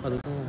好的嗯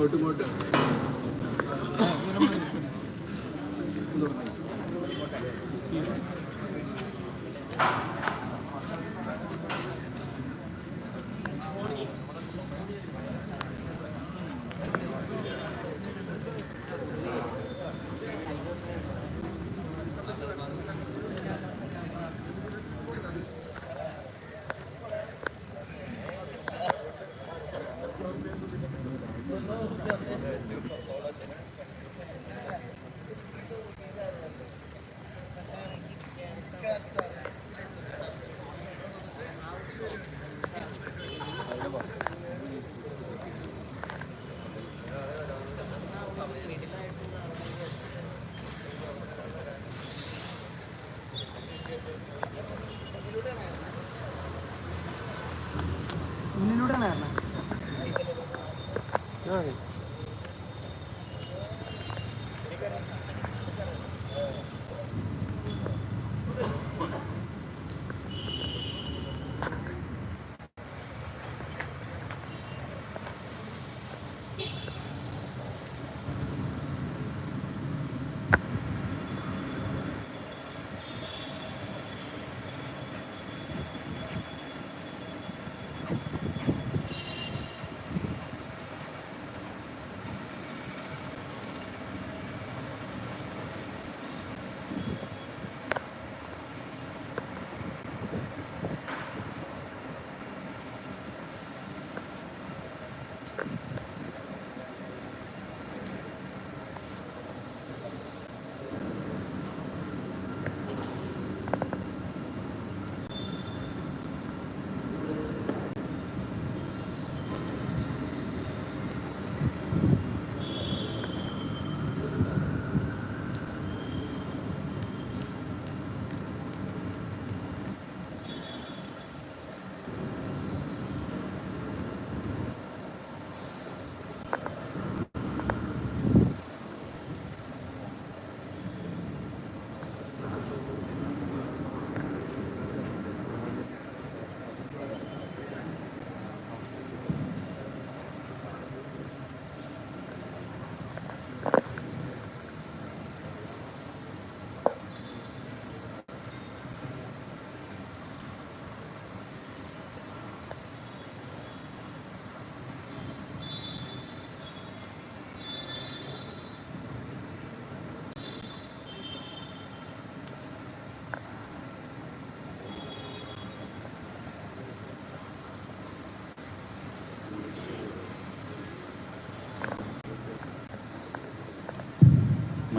ഇങ്ങോട്ട് ഇങ്ങോട്ട്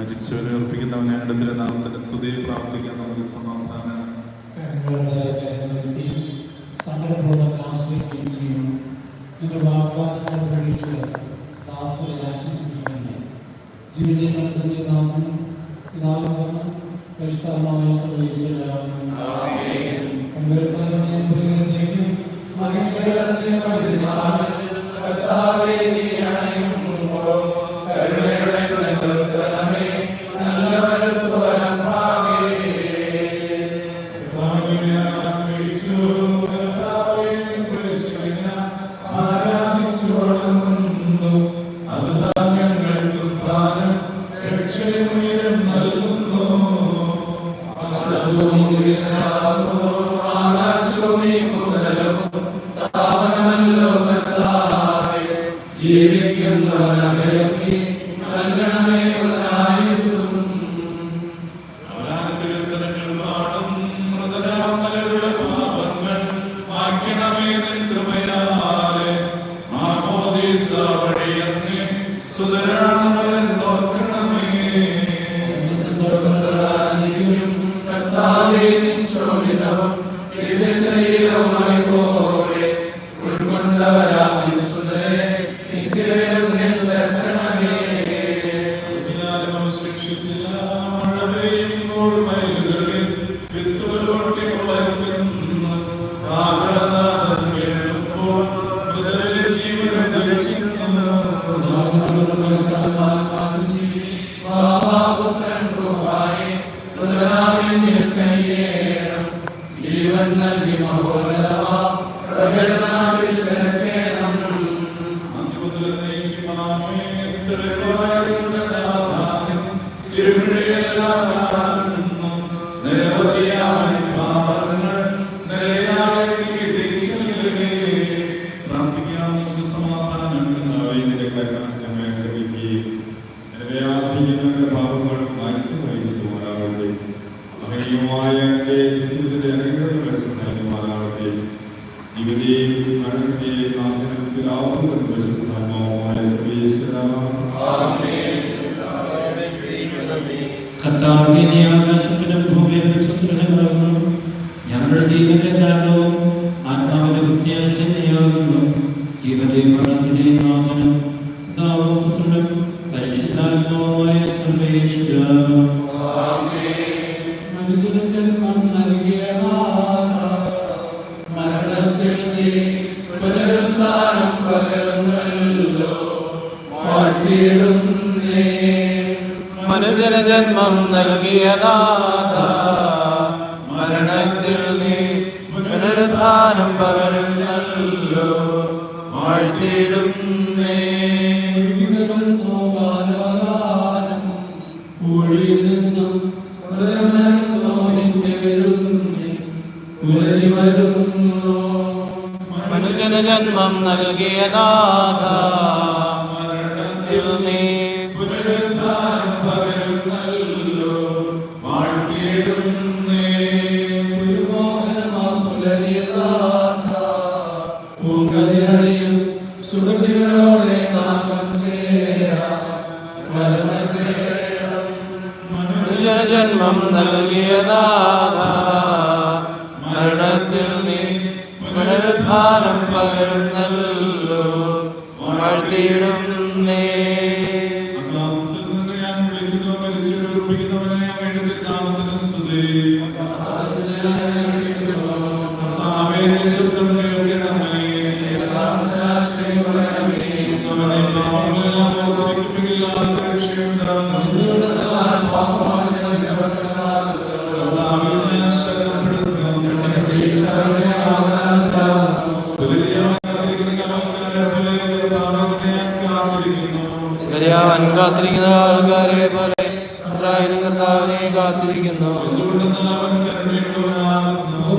മരിച്ചവരെ ഉറപ്പിക്കുന്നവനെ അടുത്തിലെ നാമത്തിന്റെ സ്തുതിയെ പ്രാർത്ഥിക്കാൻ നമുക്ക് സമാധാന സങ്കടപൂർവം ആശ്രയിക്കുകയും ചെയ്യുന്നു. നിന്റെ വാഗ്ദാനങ്ങൾ പ്രതീക്ഷിച്ച് ജീവൻ പാപങ്ങൾ മാറ്റി വഹിച്ചു അവനുമായ ജീവിതത്തിലെ അനുഗ്രഹങ്ങളെ ജീവിതയും മരണത്തെയും പിതാവും പരിശുദ്ധാത്മാവുമായ സർവേശ്വര കർത്താവേ നീ ആകാശത്തിലും ഭൂമിയിലും സുദൃഢമാകുന്നു ഞങ്ങളുടെ ജീവന്റെ കാരണവും ആത്മാവിന്റെ പ്രത്യാശയാകുന്നു ജീവന്റെ മരണത്തിന്റെയും നാഥനും പിതാവും പുത്രനും പരിശുദ്ധാത്മാവുമായ സർവേശ്വര ജന്മം നൽകിയ നാഥ മരണത്തിൽ നീ പുനരുദ്ധാനം പകരുന്നല്ലോ. വാഴ്ത്തിയിടുന്നേ മനുജന ജന്മം നൽകിയ നാഥ മരണത്തിൽ നീ ജന്മം നൽകിയ നാഥ മരണത്തിൽ നീ പുനരുദ്ധാനം പകരുന്നല്ലോ. വാഴ്ത്തിയിടുന്നേ അകാലത്തിൽ കാത്തിരിക്കുന്നു. ഗരിയാവൻ കാത്തിരിക്കുന്ന ആൾക്കാരെ പോലെ ഇസ്രായേലും കർത്താവിനെ കാത്തിരിക്കുന്നു എല്ലാവരും അവൻ കരുണയുള്ളവനാകുന്നു.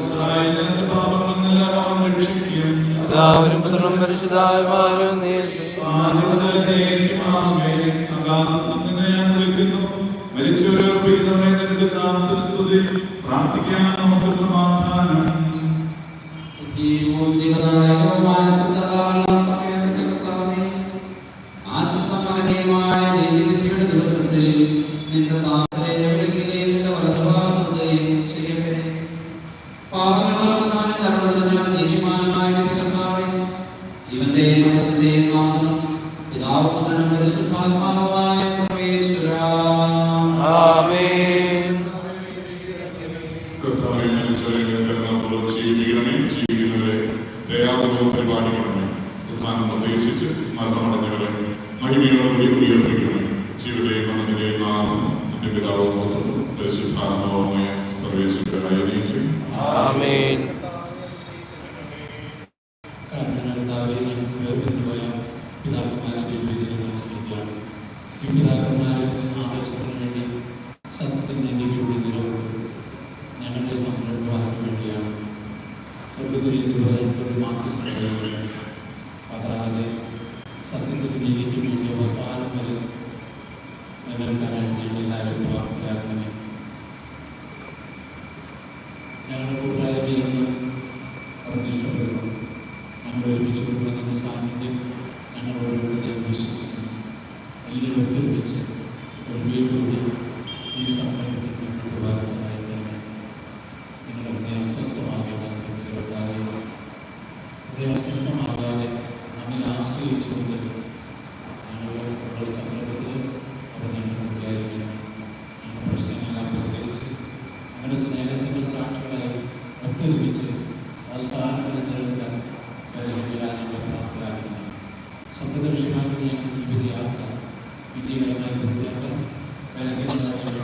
ഇസ്രായേലിന്റെ പാപങ്ങളിൽ നിന്നെല്ലാം അവൻ പരിശുദ്ധാത്മാവുമായ സർവേശ്വരായിരിക്കും ആമേൻ. ഞങ്ങളുടെ സംരംഭത്തിന് വേണ്ടിയാണ്. സ്വർഗത്തിൽ മാറ്റി వీళ్ళు వ్యక్తి గురించి వీళ్ళు ఈ సమయంలో നിങ്ങൾ ഹൃദയ അസ്വസ്ഥമാകേണ്ട ചെറുതായി ഹൃദയ അസ്വസ്ഥമാകാതെ നമ്മെ ആശ്രയിച്ചുകൊണ്ട് ഞങ്ങൾ നമ്മുടെ സന്ദർഭത്തിൽ അവർ ഞങ്ങൾ ഉണ്ടായിരിക്കണം ഞങ്ങളുടെ പ്രശ്നങ്ങളെല്ലാം പരിഹരിച്ച് നമ്മുടെ സ്നേഹത്തിൻ്റെ സാക്ഷികളായി ഒത്തൊരുമിച്ച് അവസാനങ്ങളെ നേരിടാൻ കഴിവില്ലാനുള്ള പ്രാപ്തരാകുന്നു സ്വന്തദർശിമാരുടെ ഞങ്ങൾ ജീവിതയാത്ര y tiene una oportunidad para que